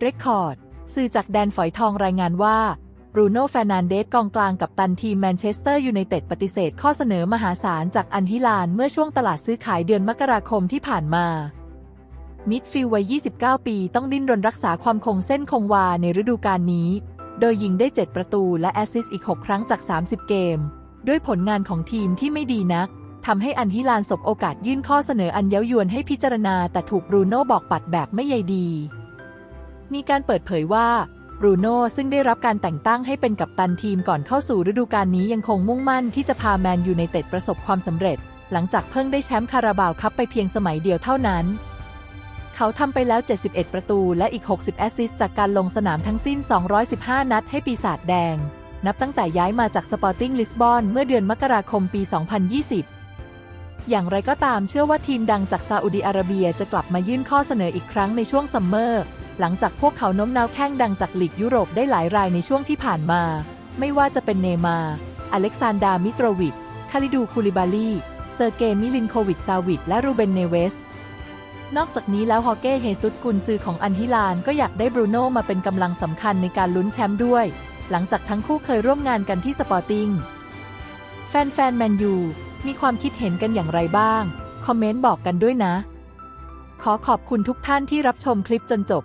เรคคอร์ด สื่อจากแดนฝอยทองรายงานว่าบรูโน่แฟร์นันเดสกองกลางกับตันทีมแมนเชสเตอร์ยูไนเต็ดปฏิเสธข้อเสนอมหาศาลจากอันฮิลานเมื่อช่วงตลาดซื้อขายเดือนมกราคมที่ผ่านมามิดฟิลด์วัย 29 ปีต้องดิ้นรนรักษาความคงเส้นคงวาในฤดูกาลนี้ โดยยิงได้ 7 ประตูและแอสซิสต์อีก 6 ครั้งจาก 30 เกม ด้วยผลงานของทีมที่ไม่ดีนักทำให้อันฮิลานสบโอกาสยื่นข้อเสนออันเย้ายวนให้พิจารณาแต่ถูกบรูโน่บอกปัดแบบไม่ใยดี มีการเปิดเผยว่าบรูโน่ซึ่งได้รับการแต่งตั้งให้เป็นกัปตันทีมก่อนเข้าสู่ฤดูกาลนี้ยังคงมุ่งมั่นที่จะพาแมนยูไนเต็ดประสบความสำเร็จ หลังจากเพิ่งได้แชมป์คาราบาวคัพไปเพียงสมัยเดียวเท่านั้น เขาทำไปแล้ว 71 ประตูและอีก 60 แอสซิสต์จากการลงสนามทั้งสิ้น 215 นัดให้ปีศาจแดง นับตั้งแต่ย้ายมาจากสปอร์ติ้งลิสบอนเมื่อเดือนมกราคมปี 2020อย่างไรก็ตามเชื่อว่าทีมดังจากซาอุดิอาระเบียจะกลับมายื่นข้อเสนออีกครั้งในช่วงซัมเมอร์ หลังจากพวกเขาโน้มน้าวแข้งดังจากลีกยุโรปได้หลายรายในช่วงที่ผ่านมา ไม่ว่าจะเป็นเนมาร์อเล็กซานดา มิโตรวิชคาลิดูคูลิบาลีเซอร์เกย์มิลินโควิชซาวิชและรูเบนเนเวส นอกจากนี้แล้วฮอเก้เฮซุสกุนซือของอันฮิลานก็อยากได้บรูโน่มาเป็นกำลังสำคัญในการลุ้นแชมป์ด้วย หลังจากทั้งคู่เคยร่วมงานกันที่สปอร์ติ้ง แฟนๆแมนยูมีความคิดเห็นกันอย่างไรบ้าง คอมเมนต์บอกกันด้วยนะ ขอขอบคุณทุกท่านที่รับชมคลิปจนจบ